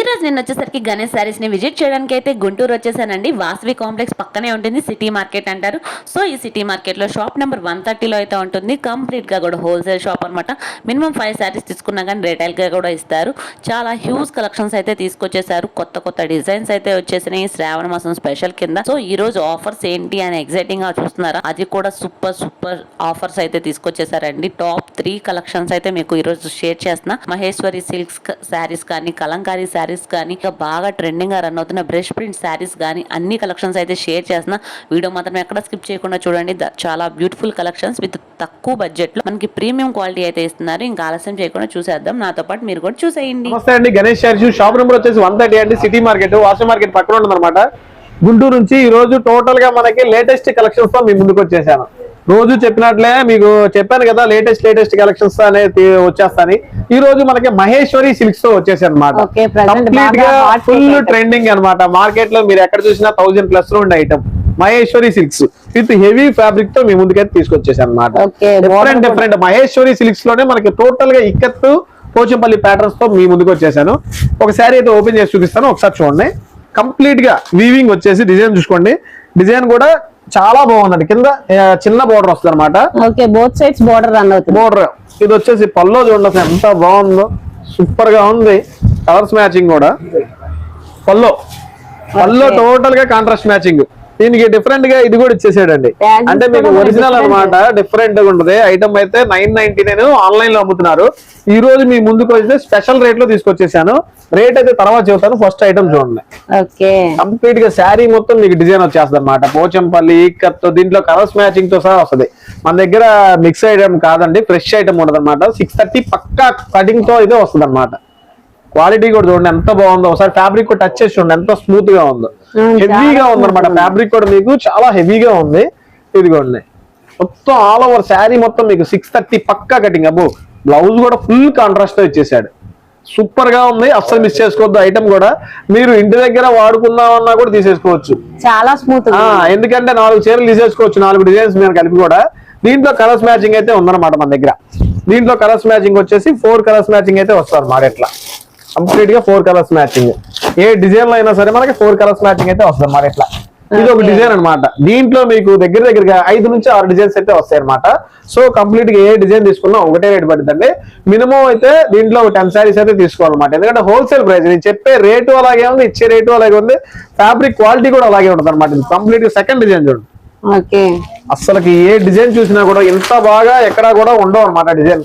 ఈ రోజు నేను వచ్చేసరికి గణేష్ సారీస్ని విజిట్ చేయడానికి అయితే గుంటూరు వచ్చేసానండి. వాసవి కాంప్లెక్స్ పక్కనే ఉంటుంది సిటీ మార్కెట్ అంటారు. సో ఈ సిటీ మార్కెట్లో షాప్ నెంబర్ వన్ థర్టీలో అయితే ఉంటుంది. కంప్లీట్గా కూడా హోల్సేల్ షాప్ అనమాట మినిమం ఫైవ్ సారీస్ తీసుకున్నా కానీ రిటైల్గా కూడా ఇస్తారు. చాలా హ్యూజ్ కలెక్షన్స్ అయితే తీసుకొచ్చేసారు. కొత్త కొత్త డిజైన్స్ అయితే వచ్చేసినాయి. శ్రావణ మాసం స్పెషల్ కింద. సో ఈ రోజు ఆఫర్స్ ఏంటి అని ఎగ్జైటింగ్గా చూస్తున్నారా? అది కూడా సూపర్ సూపర్ ఆఫర్స్ అయితే తీసుకొచ్చేసారండి. టాప్ త్రీ కలెక్షన్స్ అయితే మీకు ఈ రోజు షేర్ చేస్తున్నా. మహేశ్వరి సిల్క్స్ శారీస్ కానీ కలంకారీ శారీస్ కానీ ఇంకా బాగా ట్రెండింగ్గా రన్ అవుతున్న బ్రష్ ప్రింట్ శారీస్ కానీ అన్ని కలెక్షన్స్ అయితే షేర్ చేస్తున్నా వీడియో మాత్రం ఎక్కడ స్కిప్ చేయకుండా చూడండి. చాలా బ్యూటిఫుల్ కలెక్షన్స్ విత్ తక్కువ బడ్జెట్లో మనకి ప్రీమియం క్వాలిటీ అయితే ఇస్తున్నారు. ఇంకా ఆలస్యం చేయకుండా చూసేద్దాం. నాతో పాటు మీరు కూడా చూసేయండి. నమస్తే అండి. గణేష్ శారీస్ షాప్ నెంబర్ వచ్చేసి వన్ థర్టీ అండి. సిటీ మార్కెట్ వాషింగ్ మార్కెట్ పక్కన ఉంటుంది అనమాట గుంటూరు నుంచి ఈ రోజు టోటల్గా మనకి లేటెస్ట్ కలెక్షన్స్తో మీ ముందుకు వచ్చేసాను. రోజు చెప్పినట్లే మీకు చెప్పాను కదా లేటెస్ట్ లేటెస్ట్ కలెక్షన్స్ అనేది వచ్చేస్తాని ఈ రోజు మనకి మహేశ్వరి సిల్క్స్తో వచ్చేసాను అనమాట కంప్లీట్గా ఫుల్. ట్రెండింగ్ అన్నమాట. మార్కెట్లో మీరు ఎక్కడ చూసినా థౌసండ్ ప్లస్లో ఉండే item Maheshwari silks with heavy ఫ్యాబ్రిక్తో మీ ముందుకైతే తీసుకొచ్చేసాను అనమాట డిఫరెంట్ డిఫరెంట్ మహేశ్వరి సిల్క్స్లోనే మనకి టోటల్గా ఇక్కత్తు పోచంపల్లి ప్యాటర్న్స్తో మీ ముందుకు వచ్చేసాను. ఒక శారీ అయితే ఓపెన్ చేసి చూపిస్తాను. ఒకసారి చూడండి. కంప్లీట్గా వీవింగ్ వచ్చేసి డిజైన్ చూసుకోండి. డిజైన్ కూడా చాలా బాగుందండి. కింద చిన్న బోర్డర్ వస్తుంది అనమాట okay both sides border run అవుతుంది. బోర్డర్ ఇది వచ్చేసి పల్లో చూడండి ఎంత బాగుందో. సూపర్గా ఉంది. కలర్స్ మ్యాచింగ్ కూడా. పల్లో. పల్లో. టోటల్గా కాంట్రాస్ట్ మ్యాచింగ్ దీనికి డిఫరెంట్గా ఇది కూడా ఇచ్చేసాడండి. అంటే మీకు ఒరిజినల్. అన్నమాట డిఫరెంట్గా ఉంటది. ఐటమ్ అయితే నైన్ నైన్టీ నైన్ ఆన్లైన్లో అమ్ముతున్నారు. ఈ రోజు మీ ముందుకు వస్తే స్పెషల్ రేట్లో తీసుకొచ్చేసాను. రేట్ అయితే తర్వాత చెబుతాను. ఫస్ట్ ఐటమ్ చూడండి. కంప్లీట్గా శారీ మొత్తం మీకు డిజైన్ వచ్చేస్తుంది అనమాట పోచంపల్లి కత్తో దీంట్లో కలర్స్ మ్యాచింగ్తో సహా వస్తుంది. మన దగ్గర మిక్స్ ఐటమ్ కాదండి. ఫ్రెష్ ఐటమ్ ఉండదు అనమాట సిక్స్ థర్టీ పక్కా కటింగ్తో అయితే వస్తుంది అనమాట క్వాలిటీ కూడా చూడండి ఎంత బాగుందో. ఒకసారి ఫ్యాబ్రిక్ కూడా టచ్ చేసి చూడండి ఎంత స్మూత్గా ఉందో. హెవీగా చాలా ఉంది అనమాట smooth ఉంది. ఫ్యాబ్రిక్ కూడా మీకు చాలా హెవీగా ఉంది. ఇదిగోండి. మొత్తం ఆల్ ఓవర్ శారీ మొత్తం మీకు సిక్స్ థర్టీ పక్కా కటింగ్ అబ్బో బ్లౌజ్ కూడా ఫుల్ కాంట్రాస్ట్తో ఇచ్చేసాడు. సూపర్గా ఉంది. అస్సలు మిస్ చేసుకోవద్దు ఐటమ్ కూడా. మీరు ఇంటి దగ్గర వాడుకుందామన్నా కూడా తీసేసుకోవచ్చు. చాలా స్మూత్ ఎందుకంటే నాలుగు చీరలు తీసేసుకోవచ్చు. నాలుగు డిజైన్స్ మీద కలిపి కూడా. దీంట్లో కలర్స్ మ్యాచింగ్ అయితే ఉందన్నమాట మన దగ్గర. దీంట్లో కలర్స్ మ్యాచింగ్ వచ్చేసి ఫోర్ కలర్స్ మ్యాచింగ్ అయితే వస్తారు మాట ఇట్లా కంప్లీట్గా ఫోర్ కలర్స్ మ్యాచింగ్ ఏ డిజైన్లో అయినా సరే మనకి ఫోర్ కలర్స్ మ్యాచింగ్ అయితే వస్తుంది అన్నమాట ఇట్లా. ఇది ఒక. డిజైన్ అన్నమాట. దీంట్లో మీకు దగ్గర దగ్గరగా ఐదు నుంచి ఆరు డిజైన్స్ అయితే వస్తాయి అనమాట సో కంప్లీట్గా ఏ డిజైన్ తీసుకున్నా ఒకటే రేట్ పడుతుందండి. మినిమం అయితే దీంట్లో టెన్ శారీస్ అయితే తీసుకోవాలన్నమాట. ఎందుకంటే హోల్సేల్ ప్రైస్ నేను చెప్పే రేటు అలాగే ఉంది ఇచ్చే రేటు అలాగే ఉంది. ఫ్యాబ్రిక్ క్వాలిటీ కూడా అలాగే ఉంటుంది అనమాట కంప్లీట్గా సెకండ్ డిజైన్ చూడండి ఓకే అసలుకి ఏ డిజైన్ చూసినా కూడా ఇంత బాగా ఎక్కడా కూడా ఉండవు అనమాట డిజైన్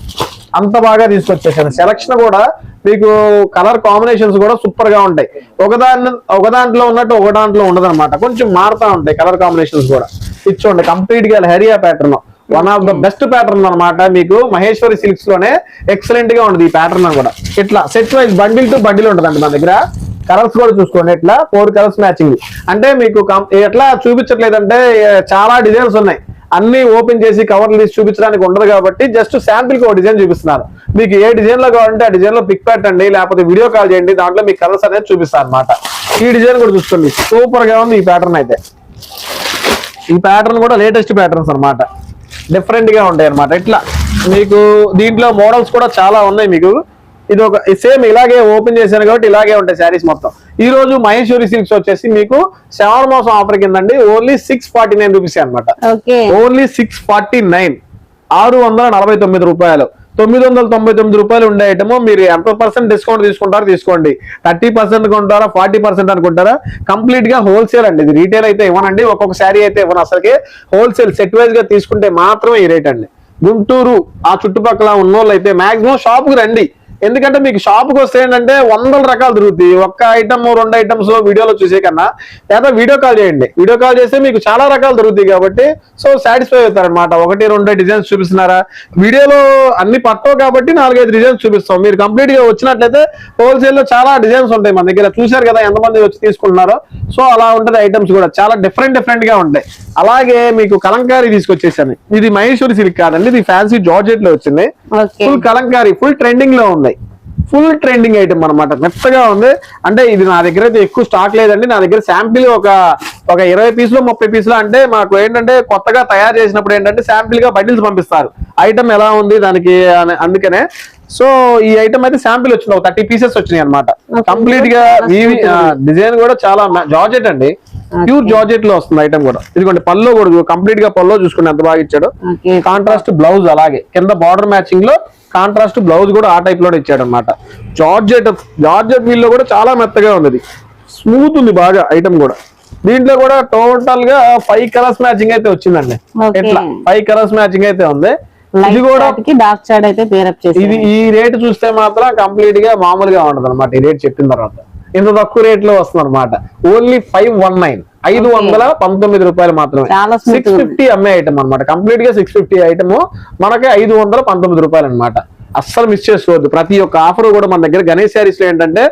అంత బాగా తీసుకొచ్చేసాను. సెలక్షన్ కూడా మీకు కలర్ కాంబినేషన్స్ కూడా సూపర్గా ఉంటాయి. ఒకదాని ఒక దాంట్లో ఉన్నట్టు ఒక దాంట్లో ఉండదనమాట కొంచెం మారుతా ఉంటాయి కలర్ కాంబినేషన్స్ కూడా. ఇచ్చోండి కంప్లీట్గా హెరియా pattern one of the best pattern అనమాట మీకు మహేశ్వరి సిల్క్స్లోనే ఎక్సలెంట్గా ఉంటుంది ఈ ప్యాటర్న్ కూడా. ఇట్లా set wise bundle to bundle ఉంటదండి మన దగ్గర. కలర్స్ కూడా చూసుకోండి ఇట్లా ఫోర్ కలర్స్ మ్యాచింగ్ అంటే మీకు కం- ఎట్లా చూపించట్లేదంటే చాలా డిజైన్స్ ఉన్నాయి. అన్ని ఓపెన్ చేసి కవర్లు తీసి చూపించడానికి ఉండదు కాబట్టి జస్ట్ శాంపిల్కి ఒక డిజైన్ చూపిస్తున్నారు. మీకు ఏ డిజైన్లో కావాలంటే ఆ డిజైన్లో పిక్ పెట్టండి లేకపోతే వీడియో కాల్ చేయండి దాంట్లో మీకు కలర్స్ అనేది చూపిస్తారు అనమాట ఈ డిజైన్ కూడా చూసుకోండి సూపర్గా ఉంది ఈ ప్యాటర్న్ అయితే. ఈ ప్యాటర్న్ కూడా లేటెస్ట్ ప్యాటర్న్స్ అన్నమాట. డిఫరెంట్గా ఉంటాయి అన్నమాట. ఇట్లా మీకు దీంట్లో మోడల్స్ కూడా చాలా ఉన్నాయి మీకు. ఇది ఒక సేమ్ ఇలాగే ఓపెన్ చేశాను కాబట్టి ఇలాగే ఉంటాయి శారీస్ మొత్తం. ఈ రోజు మహేశ్వరి సిల్క్స్ వచ్చేసి మీకు శ్రావణ మాసం offer కిందండి. Only six forty nine rupees అనమాట ఓన్లీ సిక్స్ ఫార్టీ నైన్ ఆరు వందల నలభై తొమ్మిది రూపాయలు. తొమ్మిది వందల తొంభై తొమ్మిది రూపాయలు ఉండే ఐటమ్ మీరు ఎంత పర్సెంట్ డిస్కౌంట్ తీసుకుంటారో తీసుకోండి. థర్టీ పర్సెంట్ కొంటారా? ఫార్టీ పర్సెంట్ అనుకుంటారా? కంప్లీట్గా హోల్సేల్ అండి. ఇది రీటైల్ అయితే ఇవ్వనండి. ఒక్కొక్క శారీ అయితే ఇవ్వను. అసలుకి హోల్సేల్ సెట్ వైజ్గా తీసుకుంటే మాత్రమే ఈ రేట్ అండి. గుంటూరు ఆ చుట్టుపక్కల ఉన్నోళ్ళు అయితే మాక్సిమం షాప్కు రండి. ఎందుకంటే మీకు షాప్కు వస్తే ఏంటంటే వందల రకాలు దొరుకుతాయి ఒక్క ఐటమ్ రెండు ఐటమ్స్ వీడియోలో చూసే కన్నా లేదా వీడియో కాల్ చేయండి. వీడియో కాల్ చేస్తే మీకు చాలా రకాలు దొరుకుతాయి కాబట్టి సో సాటిస్ఫై అవుతారనమాట ఒకటి రెండు డిజైన్స్ చూపిస్తున్నారా? వీడియోలో అన్ని పట్టవు కాబట్టి నాలుగైదు డిజైన్స్ చూపిస్తాం. మీరు కంప్లీట్గా వచ్చినట్లయితే హోల్సేల్లో చాలా డిజైన్స్ ఉంటాయి మన దగ్గర. చూశారు కదా ఎంతమంది వచ్చి తీసుకుంటున్నారో? సో అలా ఉంటది ఐటమ్స్ కూడా. చాలా డిఫరెంట్ డిఫరెంట్గా ఉంటాయి. అలాగే మీకు కలంకారీ తీసుకొచ్చేసాను. ఇది మహేశ్వరి సిల్క్ కాదండి. ఇది ఫ్యాన్సీ జార్జెట్లో వచ్చింది. ఫుల్ కలంకారీ ఫుల్ ట్రెండింగ్లో ఉంది. ఫుల్ ట్రెండింగ్ ఐటమ్ అన్నమాట. మెత్తగా ఉంది. అంటే ఇది నా దగ్గర అయితే ఎక్కువ స్టాక్ లేదండి. నా దగ్గర శాంపిల్ ఒక ఒక ఇరవై పీసులు ముప్పై పీసులు అంటే మాకు ఏంటంటే కొత్తగా తయారు చేసినప్పుడు ఏంటంటే శాంపిల్గా బండిల్స్ పంపిస్తారు. ఐటమ్ ఎలా ఉంది దానికి అందుకనే. సో ఈ ఐటమ్ అయితే శాంపిల్ వచ్చింది. ఒక థర్టీ పీసెస్ వచ్చినాయి అనమాట. కంప్లీట్గా డిజైన్ కూడా చాలా జార్జెట్ అండి. ప్యూర్ జార్జెట్లో వస్తుంది ఐటమ్ కూడా. ఇదిగోండి పల్లో కూడా కంప్లీట్గా పల్లో చూసుకుని ఎంత బాగా ఇచ్చాడు. కాంట్రాస్ట్ బ్లౌజ్ అలాగే. కింద బార్డర్ మ్యాచింగ్లో కాంట్రాస్ట్ బ్లౌజ్ కూడా ఆ టైప్లో ఇచ్చాడు అనమాట జార్జెట్ జార్జెట్ వీల్లో కూడా చాలా మెత్తగా ఉంది స్మూత్ ఉంది బాగా ఐటమ్ కూడా. దీంట్లో కూడా టోటల్గా ఫైవ్ కలర్స్ మ్యాచింగ్ అయితే వచ్చిందండి. ఎట్లా? ఫైవ్ కలర్స్ మ్యాచింగ్ అయితే ఉంది. ఇది కూడా డార్క్ షాడ్ అయితే ఇది ఈ రేట్ చూస్తే మాత్రం కంప్లీట్గా మామూలుగా ఉండదు అనమాట ఈ రేట్ చెప్పిన తర్వాత. ఇంత తక్కువ రేట్లో వస్తుంది అనమాట ఓన్లీ ఫైవ్ వన్ నైన్ ఐదు వందల పంతొమ్మిది రూపాయలు మాత్రమే. సిక్స్. ఫిఫ్టీ అమ్మే ఐటమ్ అనమాట కంప్లీట్గా సిక్స్ ఫిఫ్టీ ఐటమ్ మనకి ఐదు వందల పంతొమ్మిది రూపాయలు అనమాట అస్సలు మిస్ చేసుకోవద్దు. ప్రతి ఒక్క ఆఫర్ కూడా మన దగ్గర గణేష్ శారీస్లో ఏంటంటే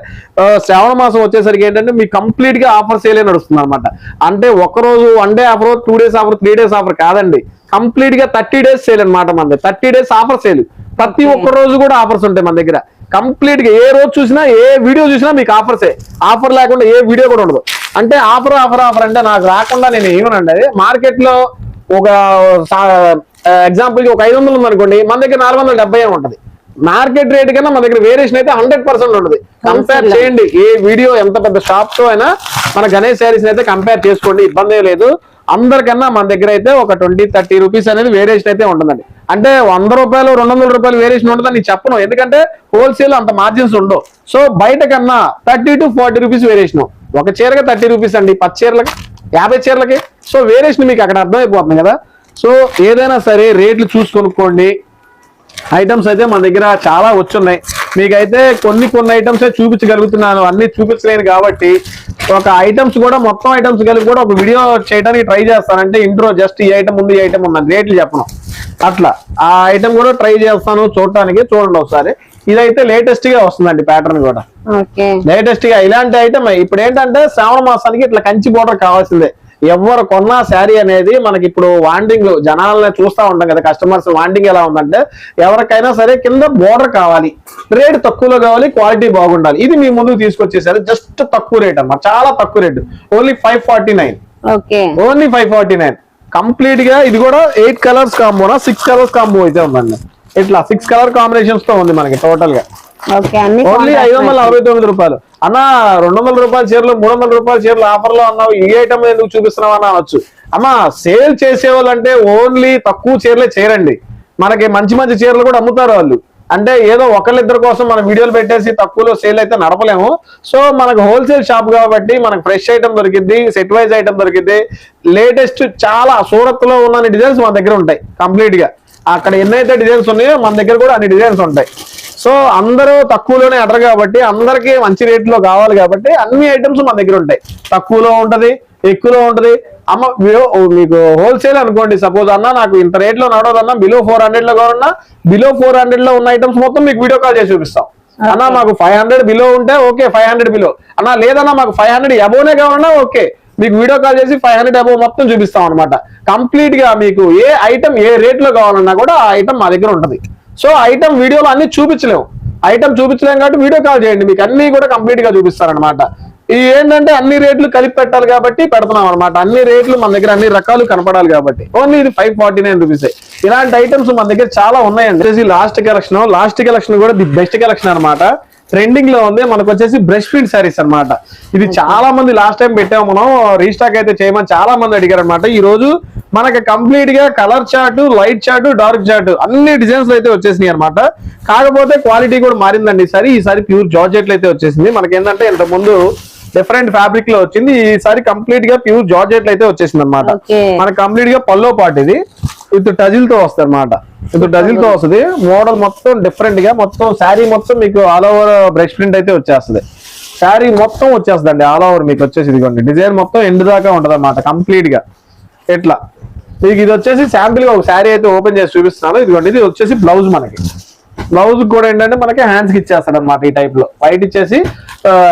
శ్రావణ మాసం వచ్చేసరికి ఏంటంటే మీకు కంప్లీట్గా ఆఫర్ సేలే నడుస్తుంది అనమాట అంటే ఒక రోజు one day offer two days offer three days offer కాదండి. కంప్లీట్గా థర్టీ డేస్ సేల్ అనమాట మన దగ్గర థర్టీ డేస్ ఆఫర్ సేల్ ప్రతి ఒక్క రోజు కూడా ఆఫర్స్ ఉంటాయి మన దగ్గర. కంప్లీట్గా ఏ రోజు చూసినా ఏ వీడియో చూసినా మీకు ఆఫర్సే. ఆఫర్ లేకుండా ఏ వీడియో కూడా ఉండదు. అంటే ఆఫర్ ఆఫర్ ఆఫర్ అంటే నాకు రాకుండా నేను ఏమనండి అది? మార్కెట్లో ఒక ఎగ్జాంపుల్కి ఒక ఐదు వందలు ఉందనుకోండి మన దగ్గర నాలుగు వందల డెబ్బై ఉంటది. మార్కెట్ రేట్ కన్నా మన దగ్గర వేరియేషన్ అయితే హండ్రెడ్ పర్సెంట్ ఉంటుంది. కంపేర్. చేయండి. ఏ వీడియో ఎంత పెద్ద షాప్తో అయినా మన గణేష్ శారీస్ అయితే కంపేర్ చేసుకోండి. ఇబ్బంది ఏం లేదు. అందరికన్నా మన దగ్గర అయితే ఒక ట్వంటీ థర్టీ రూపీస్ అనేది వేరియేషన్ అయితే ఉంటుందండి. అంటే వంద రూపాయలు రెండు వందల రూపాయలు వేరియేషన్ ఉంటుందని అని చెప్పను. ఎందుకంటే హోల్సేల్ అంత మార్జిన్స్ ఉండవు. సో బయట కన్నా thirty to forty rupees variation ఒక చీరకి థర్టీ రూపీస్ అండి పది చీరలకి యాభై చీరలకి. సో వేరియేషన్ మీకు అక్కడ అర్థమైపోతుంది కదా. సో ఏదైనా సరే రేట్లు చూసి కొనుక్కోండి. ఐటమ్స్ అయితే మన దగ్గర చాలా వచ్చున్నాయి. మీకైతే కొన్ని కొన్ని ఐటమ్స్ చూపించగలుగుతున్నాను. అన్ని చూపించలేను కాబట్టి ఒక ఐటమ్స్ కూడా మొత్తం ఐటమ్స్ కలిపి కూడా ఒక వీడియో చేయడానికి ట్రై చేస్తానంటే ఇంట్రో జస్ట్ ఈ ఐటమ్ ఉంది ఈ ఐటమ్ ఉన్నది రేట్లు చెప్పను. అట్లా. ఆ ఐటమ్ కూడా ట్రై చేస్తాను చూడటానికి. చూడండి ఒకసారి. ఇదైతే లేటెస్ట్గా వస్తుందండి ప్యాటర్న్ కూడా. లేటెస్ట్గా ఇలాంటి ఐటమ్ ఇప్పుడు ఏంటంటే శ్రావణ మాసానికి ఇట్లా కంచి బోర్డర్ కావాల్సిందే. ఎవరు కొన్నా శారీ అనేది మనకి ఇప్పుడు వాండింగ్ జనాలని చూస్తా ఉంటాం కదా కస్టమర్స్ వాండింగ్ ఎలా ఉందంటే ఎవరికైనా సరే కింద బోర్డర్ కావాలి. రేట్ తక్కువలో కావాలి క్వాలిటీ బాగుండాలి. ఇది మీ ముందుకు తీసుకొచ్చేసారు జస్ట్ తక్కువ రేట్ అన్నమాట. చాలా తక్కువ rate only five forty nine only five forty nine కంప్లీట్గా ఇది కూడా ఎయిట్ కలర్స్ కాంబోనా సిక్స్ కలర్స్ కాంబో అయితే ఉందండి. ఇట్లా సిక్స్ కలర్ కాంబినేషన్స్తో ఉంది మనకి టోటల్గా. ఓన్లీ ఐదు వందల. అరవై తొమ్మిది రూపాయలు. అన్న రెండు వందల రూపాయల చీరలు మూడు వందల రూపాయల చీరలు ఆఫర్లో అన్నావు ఈ ఐటమ్ ఎందుకు చూపిస్తున్నావు అని అనొచ్చు. అమ్మా సేల్ చేసే వాళ్ళంటే ఓన్లీ తక్కువ చీరలే చేయరండి. మనకి మంచి మంచి చీరలు కూడా అమ్ముతారు వాళ్ళు. అంటే ఏదో ఒకళ్ళిద్దరి కోసం మనం వీడియోలు పెట్టేసి తక్కువలో సేల్ అయితే నడపలేము. సో మనకు హోల్సేల్ షాప్ కాబట్టి మనకు ఫ్రెష్ ఐటమ్ దొరికింది సెట్ వైజ్ ఐటమ్ దొరికింది లేటెస్ట్ చాలా సూరత్లో ఉన్న డిజైన్స్ మన దగ్గర ఉంటాయి కంప్లీట్గా. అక్కడ ఎన్నైతే డిజైన్స్ ఉన్నాయో మన దగ్గర కూడా అన్ని డిజైన్స్ ఉంటాయి. సో అందరూ తక్కువలోనే అడరు కాబట్టి అందరికీ మంచి రేట్లో కావాలి కాబట్టి అన్ని ఐటమ్స్ మన దగ్గర ఉంటాయి. తక్కువలో ఉంటది ఎక్కువలో ఉంటది. అమ్మ మీకు హోల్సేల్ అనుకోండి. సపోజ్ అన్న నాకు ఇంత రేట్లో నడవదన్నా బిలో ఫోర్ హండ్రెడ్లో కావాలన్నా బిలో ఫోర్ హండ్రెడ్లో ఉన్న ఐటమ్స్ మొత్తం మీకు వీడియో కాల్ చేసి చూపిస్తాం. అన్న మాకు ఫైవ్ హండ్రెడ్ బిలో ఉంటే ఓకే ఫైవ్ హండ్రెడ్ బిలో అన్న లేదన్నా మాకు ఫైవ్ హండ్రెడ్ అబోనే కావాలన్నా ఓకే. మీకు వీడియో కాల్ చేసి ఫైవ్ హండ్రెడ్ అబోవ్ మొత్తం చూపిస్తాం అనమాట కంప్లీట్గా మీకు ఏ ఐటమ్ ఏ రేట్లో కావాలన్నా కూడా ఆ ఐటమ్ మా దగ్గర ఉంటది. సో ఐటమ్ వీడియోలో అన్ని చూపించలేము. ఐటమ్ చూపించలేము కాబట్టి వీడియో కాల్ చేయండి. మీకు అన్ని కూడా కంప్లీట్గా చూపిస్తారనమాట ఇది ఏంటంటే అన్ని రేట్లు కలిపి పెట్టాలి కాబట్టి పెడుతున్నాం అనమాట అన్ని రేట్లు మన దగ్గర అన్ని రకాలు కనపడాలి కాబట్టి. ఓన్లీ ఇది ఫైవ్ ఫార్టీ నైన్ రూపీస్ ఇలాంటి ఐటమ్స్ మన దగ్గర చాలా ఉన్నాయండి. లాస్ట్ కలెక్షన్ లాస్ట్ కలెక్షన్ కూడా ది బెస్ట్ కలెక్షన్ అన్నమాట. ట్రెండింగ్లో ఉంది. మనకు వచ్చేసి బ్రష్ ప్రింట్ సారీస్ అన్నమాట. ఇది చాలా మంది లాస్ట్ టైం పెట్టాము మనం. రీస్టాక్ అయితే చేయమని చాలా మంది అడిగారు అనమాట ఈ రోజు మనకి కంప్లీట్గా colour chart light chart dark chart అన్ని డిజైన్స్ అయితే వచ్చేసినాయి అనమాట కాకపోతే క్వాలిటీ కూడా మారిందండి ఈసారి ఈసారి ప్యూర్ జార్జెట్లు అయితే వచ్చేసింది. మనకి ఏంటంటే ఇంత ముందు డిఫరెంట్ ఫ్యాబ్రిక్లో వచ్చింది. ఈసారి కంప్లీట్గా ప్యూర్ జార్జెట్లు అయితే వచ్చేసింది అనమాట. మనకి కంప్లీట్గా పల్లో పాటు ఇది. ఇది టజిల్తో వస్తుంది అనమాట ఇప్పుడు డజిల్తో వస్తుంది. మోడల్ మొత్తం డిఫరెంట్గా మొత్తం శారీ మొత్తం మీకు ఆల్ ఓవర్ బ్రష్ ప్రింట్ అయితే వచ్చేస్తుంది. శారీ మొత్తం వచ్చేస్తుంది అండి ఆల్ ఓవర్ మీకు వచ్చేసి ఇదిగోండి. డిజైన్ మొత్తం ఎండ్ దాకా ఉంటది అనమాట కంప్లీట్గా ఇట్లా. మీకు ఇది వచ్చేసి శాంపిల్గా ఒక శారీ అయితే ఓపెన్ చేసి చూపిస్తున్నాను. ఇదిగోండి ఇది వచ్చేసి బ్లౌజ్ మనకి. బ్లౌజ్ కూడా ఏంటంటే మనకి హ్యాండ్స్కి ఇచ్చేస్తాడు అనమాట ఈ టైప్లో వైట్ ఇచ్చేసి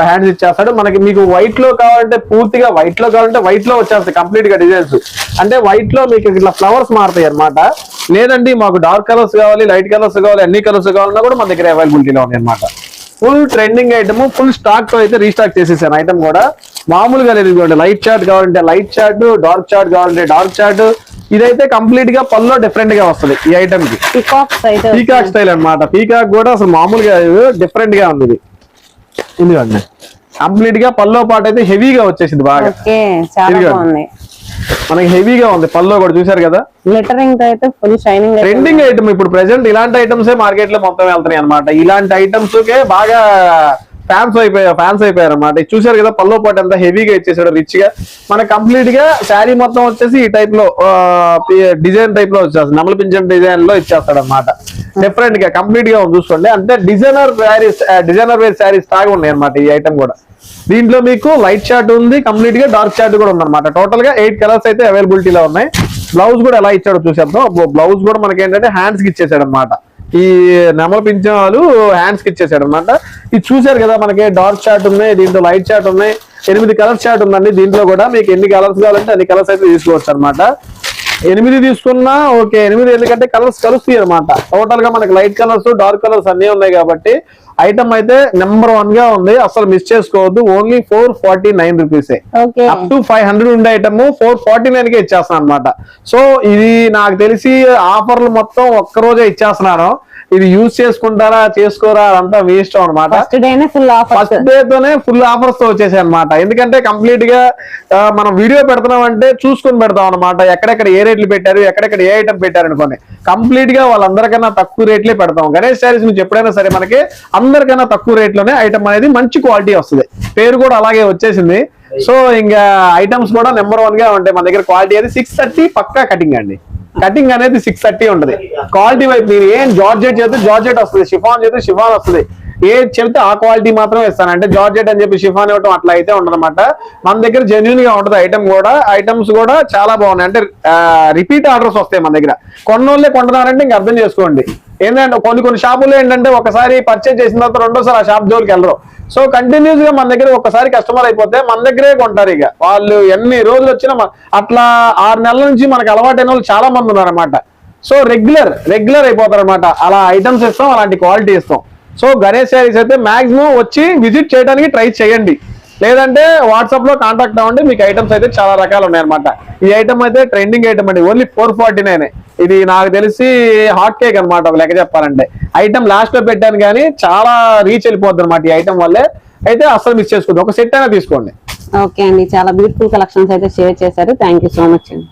హ్యాండ్స్ ఇచ్చేస్తాడు. మనకి మీకు వైట్లో కావాలంటే పూర్తిగా వైట్లో కావాలంటే వైట్లో వచ్చేస్తాయి కంప్లీట్గా డిజైన్స్. అంటే వైట్లో మీకు ఇట్లా ఫ్లవర్స్ మారుతాయి అనమాట లేదండి మాకు డార్క్ కలర్స్ కావాలి లైట్ కలర్స్ కావాలి అన్ని కలర్స్ కావాలన్నా కూడా మన దగ్గర అవైలబిలిటీలో ఉన్నాయి అనమాట ఫుల్ ట్రెండింగ్ ఐటమ్ ఫుల్ స్టాక్తో అయితే రీస్టాక్ చేసేసాను ఐటమ్ కూడా. మామూలుగా లేదు ఇదిగోండి లైట్ చార్ట్ కావాలంటే లైట్ చార్ట్ డార్క్ చార్ట్ కావాలంటే డార్క్ చార్ట్ ఇదైతే కంప్లీట్గా పల్లో డిఫరెంట్గా వస్తుంది ఈ ఐటమ్కి. పీకాక్ స్టైల్ అన్నమాట. పీకాక్ కూడా అసలు మామూలుగా డిఫరెంట్గా ఉంది ఇది. ఇదిగోండి. కంప్లీట్గా పల్లో పాటు అయితే హెవీగా వచ్చేసింది బాగా. మనకి హెవీగా ఉంది పల్లో కూడా చూసారు కదా? గ్లిటరింగ్తో అయితే ఫుల్ షైనింగ్ ట్రెండింగ్ ఐటమ్ ఇప్పుడు ప్రెసెంట్ ఇలాంటి ఐటమ్స్ మార్కెట్లో మొత్తం వెళ్తున్నాయి అనమాట ఇలాంటి ఐటమ్స్ కే బాగా ఫ్యాన్స్ అయిపోయారు ఫ్యాన్స్ అయిపోయారు అనమాట చూసారు కదా పల్లో పాటు ఎంత హెవీగా ఇచ్చేసాడు రిచ్గా. మన కంప్లీట్గా శారీ మొత్తం వచ్చేసి ఈ టైప్లో డిజైన్ టైప్లో వచ్చేస్తుంది. నమల పింఛన్ డిజైన్లో ఇచ్చేస్తాడు అనమాట డిఫరెంట్గా కంప్లీట్గా ఉంది చూసుకోండి. అంటే designer saris designer wear saris తాగా ఉన్నాయి అనమాట ఈ ఐటమ్ కూడా. దీంట్లో మీకు లైట్ షార్ట్ ఉంది కంప్లీట్గా డార్క్ షార్ట్ కూడా ఉందన్నమాట. టోటల్గా ఎయిట్ కలర్స్ అయితే అవైలబిలిటీలో ఉన్నాయి. బ్లౌజ్ కూడా ఎలా ఇచ్చాడో చూసేద్దాం. బ్లౌజ్ కూడా మనకి ఏంటంటే హ్యాండ్స్కి ఇచ్చేసాడు అనమాట ఈ నెమల వాళ్ళు హ్యాండ్స్కి ఇచ్చేసాడు అనమాట ఇది చూసారు కదా మనకి డార్క్ షార్ట్ ఉన్నాయి దీంట్లో లైట్ షార్ట్ ఉన్నాయి. ఎనిమిది కలర్ షార్ట్ ఉందండి. దీంట్లో కూడా మీకు ఎన్ని కలర్స్ కావాలంటే అన్ని కలర్స్ అయితే తీసుకోవచ్చు అనమాట ఎనిమిది తీసుకున్నా ఓకే ఎనిమిది. ఎందుకంటే కలర్స్ కలుస్తాయి అనమాట టోటల్గా మనకి లైట్ కలర్స్ డార్క్ కలర్స్ అన్ని ఉన్నాయి కాబట్టి ఐటమ్ అయితే నెంబర్ వన్గా ఉంది. అసలు మిస్ చేసుకోవద్దు. Only four forty nine rupees up to five hundred ఉండే ఐటమ్ ఫోర్ ఫార్టీ నైన్ కే ఇచ్చేస్తాను అనమాట సో ఇది నాకు తెలిసి ఆఫర్లు మొత్తం ఒక్క రోజే ఇచ్చేస్తున్నాను ఇది యూజ్ చేసుకుంటారా చేసుకోరా మీ ఇష్టం అనమాట ఫస్ట్ డే తోనే ఫుల్ ఆఫర్స్తో వచ్చేసాయి అనమాట ఎందుకంటే కంప్లీట్గా మనం వీడియో పెడుతున్నాం అంటే చూసుకొని పెడతాం అనమాట ఎక్కడెక్కడ ఏ రేట్లు పెట్టారు ఎక్కడెక్కడ ఏ ఐటమ్ పెట్టారు అనుకోండి. కంప్లీట్గా వాళ్ళందరికన్నా తక్కువ రేట్లే పెడతాం. గణేష్ శారీస్ నుంచి ఎప్పుడైనా సరే మనకి అందరికన్నా తక్కువ రేట్లోనే ఐటమ్ అనేది మంచి క్వాలిటీ వస్తుంది. పేరు కూడా అలాగే వచ్చేసింది. సో ఇంకా ఐటమ్స్ కూడా నెంబర్ వన్గా ఉంటాయి. మన దగ్గర క్వాలిటీ అనేది సిక్స్ థర్టీ పక్కా కటింగ్ అండి. కటింగ్ అనేది సిక్స్ థర్టీ ఉంటుంది. క్వాలిటీ వైపు మీరు ఏం జార్జెట్ చేస్తే జార్జెట్ వస్తుంది. షిఫాన్ చేస్తే షిఫాన్ వస్తుంది. ఏది చెప్తే ఆ క్వాలిటీ మాత్రమే ఇస్తాను. అంటే జార్జెట్ అని చెప్పి షిఫాన్ ఇవ్వటం అట్లా అయితే ఉండదన్నమాట. మన దగ్గర జెన్యున్గా ఉంటది ఐటమ్ కూడా. ఐటమ్స్ కూడా చాలా బాగున్నాయి. అంటే రిపీట్ ఆర్డర్స్ వస్తాయి మన దగ్గర. కొన్నోళ్ళే కొంటున్నారంటే ఇంకా అర్థం చేసుకోండి. ఏంటంటే కొన్ని కొన్ని షాపులు ఏంటంటే ఒకసారి పర్చేజ్ చేసిన తర్వాత రెండోసారి ఆ షాప్ జోలికి వెళ్ళరు. సో కంటిన్యూస్గా మన దగ్గర ఒకసారి కస్టమర్ అయిపోతే మన దగ్గరే కొంటారు ఇక. వాళ్ళు ఎన్ని రోజులు వచ్చినా అట్లా ఆరు నెలల నుంచి మనకు అలవాటైన వాళ్ళు చాలా మంది ఉన్నారు సో రెగ్యులర్ రెగ్యులర్ అయిపోతారు అనమాట అలా ఐటమ్స్ ఇస్తాం అలాంటి క్వాలిటీ ఇస్తాం. సో గణేష్ శారీస్ అయితే మాక్సిమం వచ్చి విజిట్ చేయడానికి ట్రై చేయండి. లేదంటే వాట్సాప్లో కాంటాక్ట్ అవ్వండి మీకు ఐటమ్స్ అయితే చాలా రకాలు ఉన్నాయన్నమాట. ఈ ఐటమ్ అయితే ట్రెండింగ్ ఐటమ్ అండి ఓన్లీ ఫోర్ ఫార్టీ నైన్. ఇది నాకు తెలిసి హాట్ కేక్ అనమాట ఒక లెక్క చెప్పాలంటే. ఐటమ్ లాస్ట్లో పెట్టాను కానీ చాలా రీచ్ వెళ్ళిపోద్ది అనమాట ఈ ఐటమ్ వల్లే. అయితే అస్సలు మిస్ చేసుకోండి ఒక సెట్ అయినా తీసుకోండి. ఓకే అండి చాలా బ్యూటిఫుల్ కలెక్షన్స్ అయితే షేర్ చేశారు. థ్యాంక్ యూ సో మచ్ అండి.